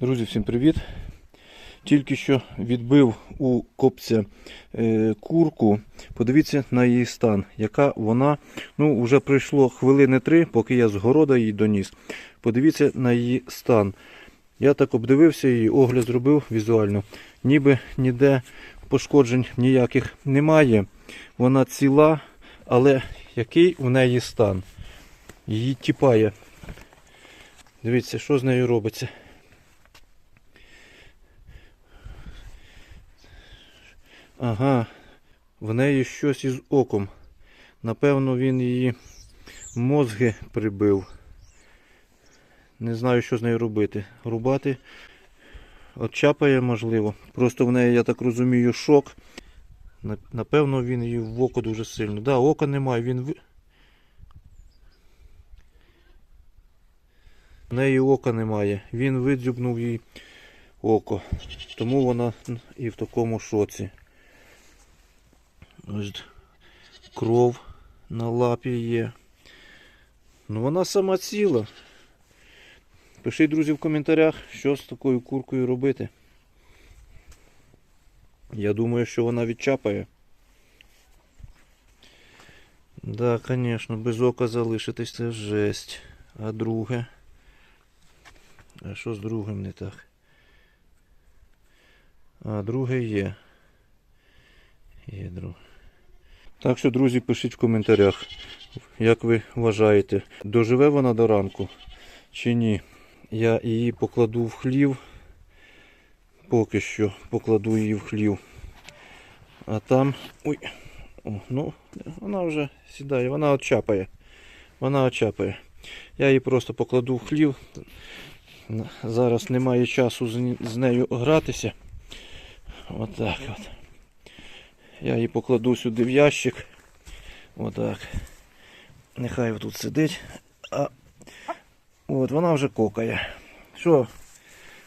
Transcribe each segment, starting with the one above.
Друзі, всім привіт! Тільки що відбив у копця е, курку. Подивіться на її стан, яка вона. Ну, вже пройшло хвилини три, поки я з города її доніс. Подивіться на її стан. Я так обдивився її, огляд зробив візуально. Ніби ніде пошкоджень ніяких немає. Вона ціла, але який у неї стан? Її тіпає. Дивіться, що з нею робиться. Ага, в неї щось із оком. Напевно, він її мозги прибив. Не знаю, що з нею робити. Рубати Отчапає, можливо. Просто в неї, я так розумію, шок. Напевно, він її в око дуже сильно. Да, ока немає, він ви- В неї ока немає. Він видзюбнув їй око. Тому вона і в такому шоці. Ось кров на лапі є. Ну вона сама ціла. Пишіть, друзі, в коментарях, що з такою куркою робити. Я думаю, що вона відчапає. Да, звісно, без ока залишитись це жесть. А друге. А що з другим не так? А, друге є. Є друге. Так що, друзі, пишіть в коментарях, як ви вважаєте, доживе вона до ранку чи ні. Я її покладу в хлів. Поки що покладу її в хлів. А там. Ой. О, ну, вона вже сідає, вона очапає. Вона очапає. Я її просто покладу в хлів. Зараз немає часу з нею гратися. Отак от. Я її покладу сюди в ящик. Отак. Нехай тут сидить. А от вона вже кокає. Що?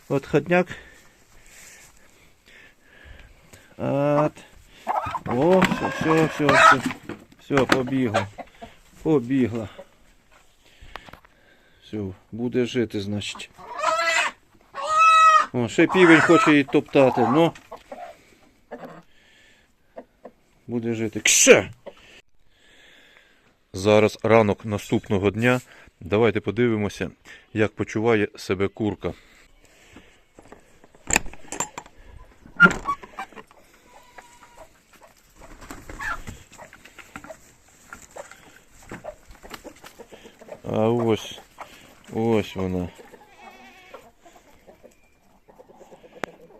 От ходняк. От. О, все, все, все, все. Побігла. Побігла. Все, буде жити, значить. О, ще півень хоче її топтати, ну. Буде жити. Кше! Зараз ранок наступного дня. Давайте подивимося, як почуває себе курка. А ось, ось вона.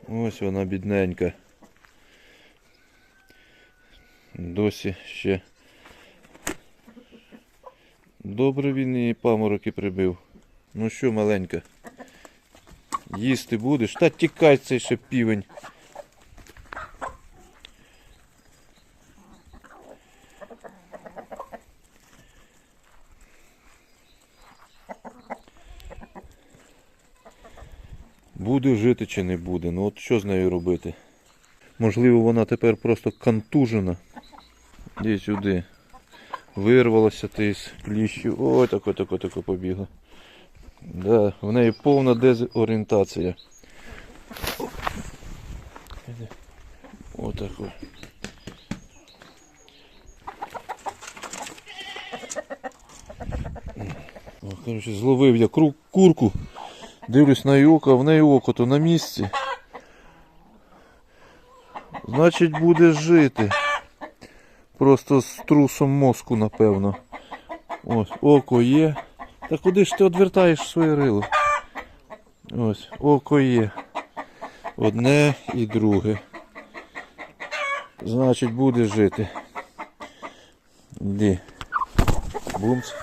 Ось вона бідненька. Досі ще. Добре він її памороки прибив. Ну що, маленька? Їсти будеш? Та тікай цей ще півень. Буде жити чи не буде? Ну от що з нею робити? Можливо, вона тепер просто контужена. Іди сюди. Вирвалася ти з кліщів. Ой, тако, тако, тако побігла. Да, в неї повна дезорієнтація. Отако. Коротше, зловив я курку. Дивлюсь на її око, а в неї око то на місці. Значить буде жити. Просто з трусом мозку, напевно. Ось, око є. Та куди ж ти відвертаєш своє рило? Ось, око є. Одне і друге. Значить буде жити. Іди. Бумс.